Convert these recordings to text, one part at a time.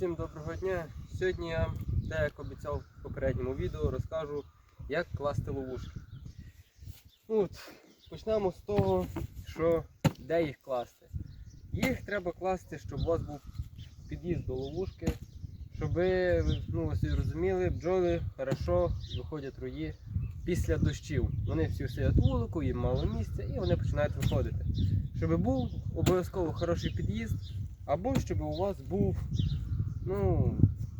Всім доброго дня! Сьогодні я, так як обіцяв в попередньому відео, розкажу, як класти ловушки. От, почнемо з того, що де їх класти. Їх треба класти, щоб у вас був під'їзд до ловушки, щоб ну, ви собі розуміли, бджоли хорошо виходять рої після дощів. Вони всі сидять вулику, їм мало місця і вони починають виходити. Щоб був обов'язково хороший під'їзд, або щоб у вас був ну,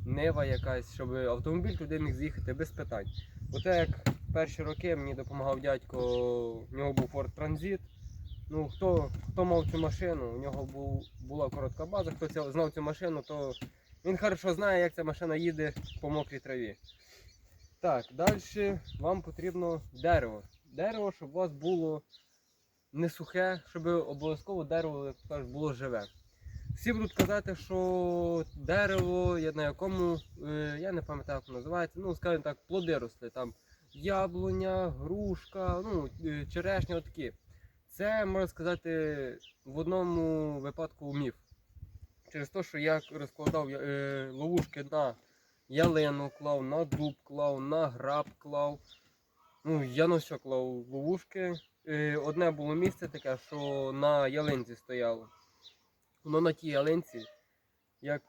нива якась, щоб автомобіль туди міг з'їхати без питань. Бо так як перші роки мені допомагав дядько, в нього був Ford Transit. Ну, хто, хто мав цю машину, у нього був, була коротка база, хто ця, знав цю машину, то він хорошо знає, як ця машина їде по мокрій траві. Так, далі вам потрібно дерево. Дерево, щоб у вас було не сухе, щоб обов'язково дерево, було живе. Всі будуть казати, що дерево, на якому, е, я не пам'ятаю, як воно називається, ну, скажімо так, плоди росли. Там яблуня, грушка, ну, е, черешня, отакі. Це, можна сказати, в одному випадку міф. Через те, що я розкладав е, ловушки на ялину клав, на дуб клав, на граб клав. Ну, я на все клав ловушки. Одне було місце таке, що на ялинці стояло. Воно на тій ялинці, як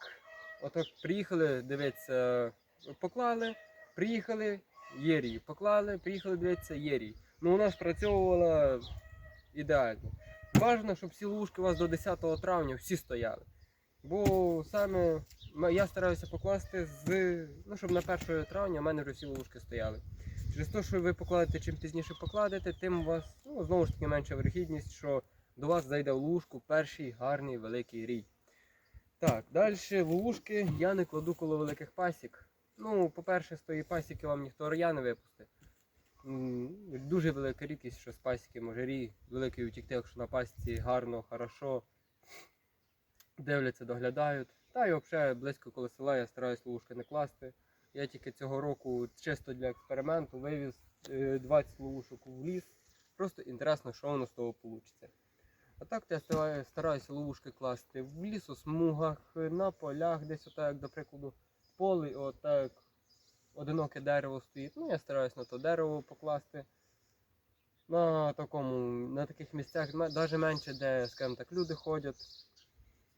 отак приїхали, дивитися, поклали, приїхали, єрій, поклали, приїхали, дивитися, єрій. Ну вона спрацьовувала ідеально. Бажано, щоб всі ловушки у вас до 10 травня всі стояли. Бо саме я стараюся покласти з. Ну, щоб на 1 травня в мене всі ловушки стояли. Через те, що ви покладете, чим пізніше покладете, тим у вас ну, знову ж таки менша вирогідність, що до вас зайде в ловушку перший гарний великий рій. Так, далі ловушки я не кладу коло великих пасік. Ну, по-перше, з тої пасіки вам ніхто роя не випустить. Дуже велика рідкість, що з пасіки може рій великий утікти, якщо на пасіці гарно, хорошо дивляться, доглядають. Та й взагалі близько коло села я стараюсь ловушки не класти. Я тільки цього року чисто для експерименту вивіз е, 20 ловушок в ліс. Просто інтересно, що воно з того вийде. А так я стараюся ловушки класти в лісосмугах, на полях, десь отак, до прикладу, поле, отак одиноке дерево стоїть. Ну, я стараюсь на то дерево покласти. На такому, на таких місцях, навіть менше, де, скажімо так, люди ходять,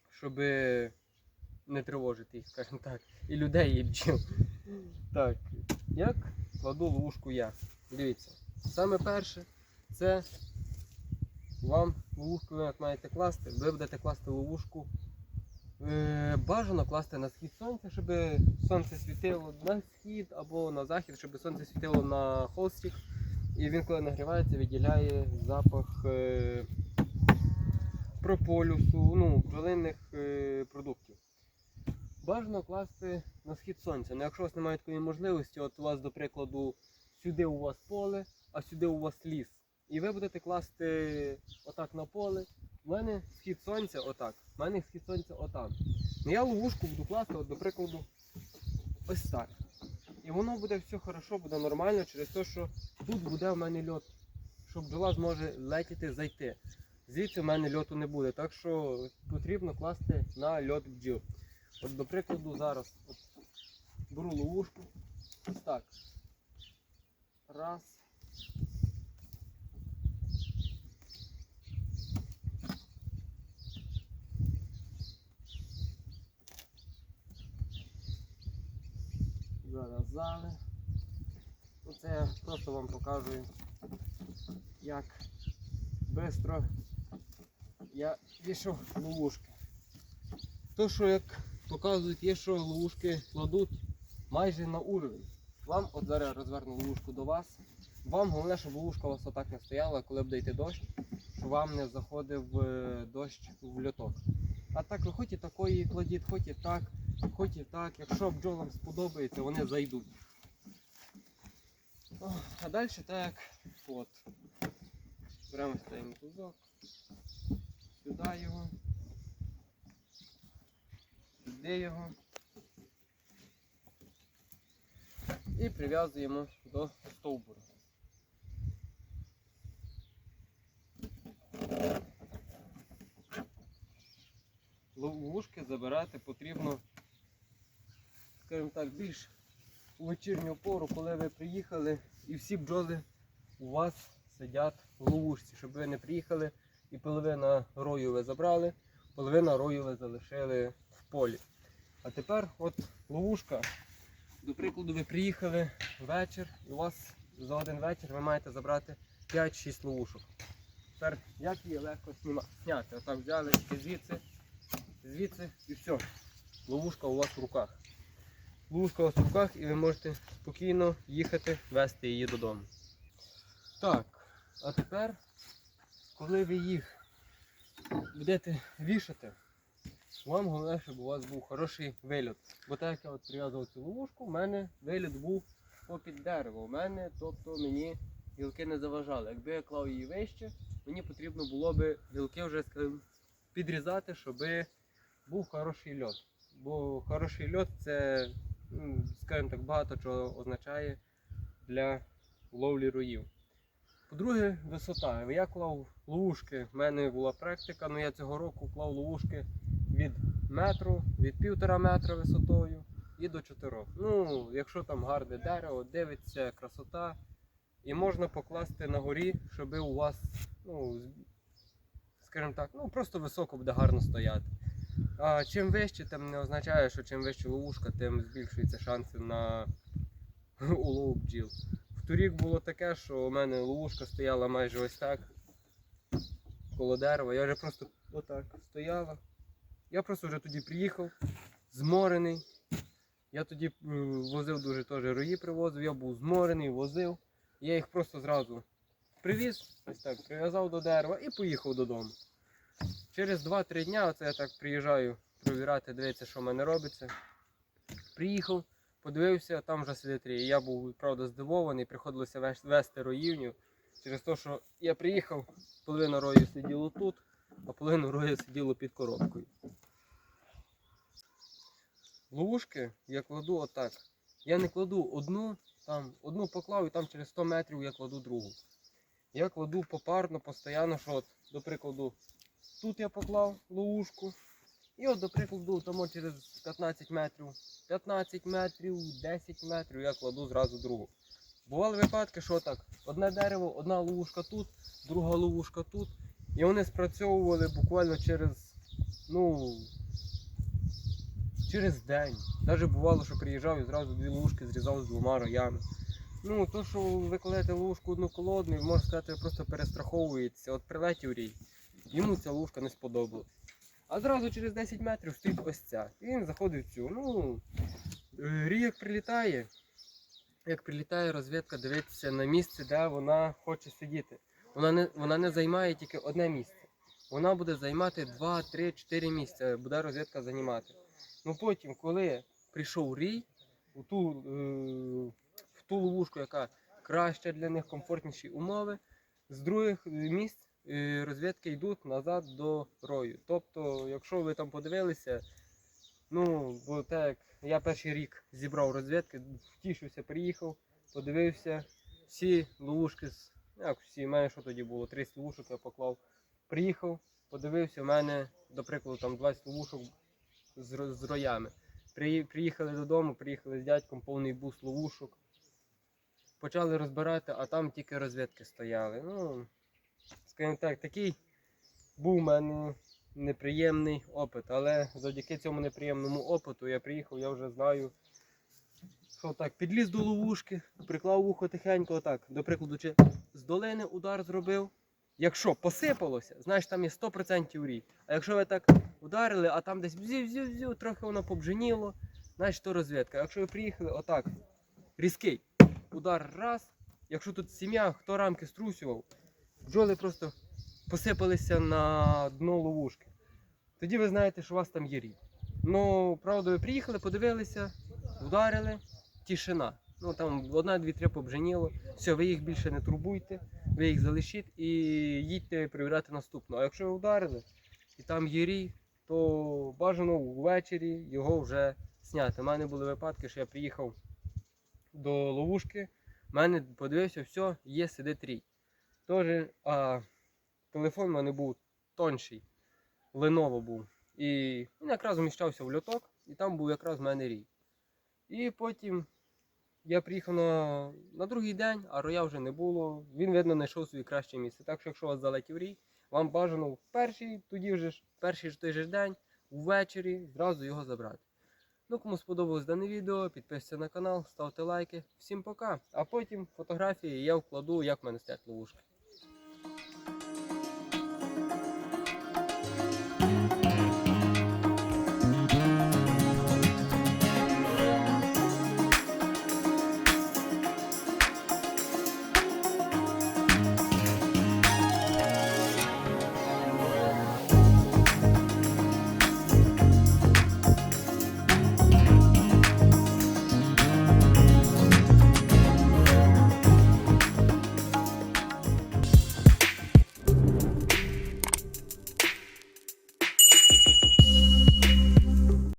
щоб не тривожити їх, скажімо так, і людей, і бджіл. Так, як кладу ловушку я? Дивіться, саме перше, це вам ловушку ви маєте класти, ви будете класти ловушку. Е, бажано класти на схід сонця, щоб сонце світило на схід або на захід, щоб сонце світило на холстик. І він, коли нагрівається, виділяє запах е, прополюсу, ну, бджолинних е, продуктів. Бажано класти на схід сонця. Ну, якщо у вас немає такої можливості, от у вас, до прикладу, сюди у вас поле, а сюди у вас ліс. І ви будете класти отак на поле. У мене схід сонця отак. У мене схід сонця отак. Ну я ловушку буду класти, от, до прикладу, ось так. І воно буде все хорошо, буде нормально через те, що тут буде в мене льот, що бджола зможе летіти, зайти. Звідси в мене льоту не буде, так що потрібно класти на льот бджіл. От, до прикладу, зараз от, беру ловушку. Ось так. Раз. Зав'язали. Оце я просто вам покажу, як швидко я вішав ловушки. То, що як показують, є, що ловушки кладуть майже на уровень. Вам, от зараз розверну ловушку до вас. Вам головне, щоб ловушка у вас отак не стояла, коли буде йти дощ, щоб вам не заходив е, дощ в льоток. А так ви хоч і такої кладіть, хоч і так, хоч і так. Якщо бджолам сподобається, вони зайдуть. А далі так, от. Беремо ставимо кузок, сюди його, сюди його. І прив'язуємо до стовбура. Ловушки забирати потрібно скажімо так, більш у вечірню пору, коли ви приїхали, і всі бджоли у вас сидять в ловушці, щоб ви не приїхали і половина рою ви забрали, половина рою ви залишили в полі. А тепер от ловушка. До прикладу, ви приїхали вечір, і у вас за один вечір ви маєте забрати 5-6 ловушок. Тепер як її легко зняти? Отак взяли звідси, звідси і все. Ловушка у вас в руках. Ловушка у руках і ви можете спокійно їхати, вести її додому. Так, а тепер, коли ви їх будете вішати, вам головне, щоб у вас був хороший вильот. Бо так як я от прив'язував цю ловушку, в мене вильот був попід дерево. У мене, тобто мені гілки не заважали. Якби я клав її вище, мені потрібно було би гілки вже підрізати, щоб був хороший льот. Бо хороший льот це, скажімо так, багато чого означає для ловлі роїв. По-друге, висота. Я клав ловушки, в мене була практика, але я цього року клав ловушки від метру, від півтора метра висотою і до чотирьох. Ну, якщо там гарне дерево, дивиться красота, і можна покласти на горі, щоб у вас, ну, скажімо так, ну просто високо буде гарно стояти. А чим вище, тим не означає, що чим вище ловушка, тим збільшуються шанси на улов бджіл. В торік було таке, що у мене ловушка стояла майже ось так коло дерева. Я вже просто отак стояла. Я просто вже тоді приїхав, зморений. Я тоді возив дуже теж рої привозив, я був зморений, возив. Я їх просто зразу привіз, ось так, прив'язав до дерева і поїхав додому. Через 2-3 дня, оце я так приїжджаю провіряти, дивитися, що в мене робиться. Приїхав, подивився, там вже сидить рій. Я був, правда, здивований, приходилося вести роївню. Через те, що я приїхав, половина рою сиділо тут, а половина рою сиділо під коробкою. Ловушки я кладу отак. Я не кладу одну, там, одну поклав і там через 100 метрів я кладу другу. Я кладу попарно, постійно, що от, до прикладу, тут я поклав ловушку. І от, до прикладу, от через 15 метрів, 15 метрів, 10 метрів я кладу зразу другу. Бували випадки, що так, одне дерево, одна ловушка тут, друга ловушка тут. І вони спрацьовували буквально через, ну, через день. Навіть бувало, що приїжджав і зразу дві ловушки зрізав з двома роями. Ну, то, що ви кладете ловушку одну колодну, можна сказати, ви просто перестраховуєтеся. От прилетів рій, йому ця ловушка не сподобалась. А зразу через 10 метрів стоїть ось ця. І він заходить в цю. Ну, е, як прилітає, як прилітає розвідка, дивитися на місце, де вона хоче сидіти. Вона не, вона не займає тільки одне місце. Вона буде займати 2, 3, 4 місця, буде розвідка займати. Ну потім, коли прийшов рій, у ту, е, в ту ловушку, яка краща для них, комфортніші умови, з других місць розвідки йдуть назад до рою. Тобто, якщо ви там подивилися, ну, бо так я перший рік зібрав розвідки, втішився, приїхав, подивився, всі ловушки, як всі, в мене що тоді було, 30 ловушок я поклав. Приїхав, подивився, в мене, до прикладу, там 20 ловушок з, з роями. Приїхали додому, приїхали з дядьком, повний бус ловушок. Почали розбирати, а там тільки розвідки стояли. Ну, скажімо так, такий був у мене неприємний опит. Але завдяки цьому неприємному опиту я приїхав, я вже знаю, що так, підліз до ловушки, приклав вухо тихенько, отак, до прикладу, чи з долини удар зробив. Якщо посипалося, значить там є 100% рій. А якщо ви так ударили, а там десь бзю-бзю-бзю, трохи воно побженіло, значить то розвідка. Якщо ви приїхали отак, різкий удар раз, якщо тут сім'я, хто рамки струсював, бджоли просто посипалися на дно ловушки. Тоді ви знаєте, що у вас там є рій. Ну, правда, ви приїхали, подивилися, ударили, тишина. Ну там одна, дві, три побженіло. Все, ви їх більше не турбуйте, ви їх залишіть і їдьте перевіряти наступну. А якщо ви ударили і там є рій, то бажано ввечері його вже зняти. У мене були випадки, що я приїхав до ловушки, в мене подивився, все, є сидить рій. Тоже, а телефон в мене був тонший, Lenovo був. І він якраз вміщався в льоток, і там був якраз в мене рій. І потім я приїхав на, на другий день, а роя вже не було. Він, видно, знайшов собі краще місце. Так що, якщо у вас залетів рій, вам бажано в перший, тоді вже ж, перший ж той же день, увечері, зразу його забрати. Ну, кому сподобалось дане відео, підписуйтесь на канал, ставте лайки. Всім пока. А потім фотографії я вкладу, як в мене стоять ловушки.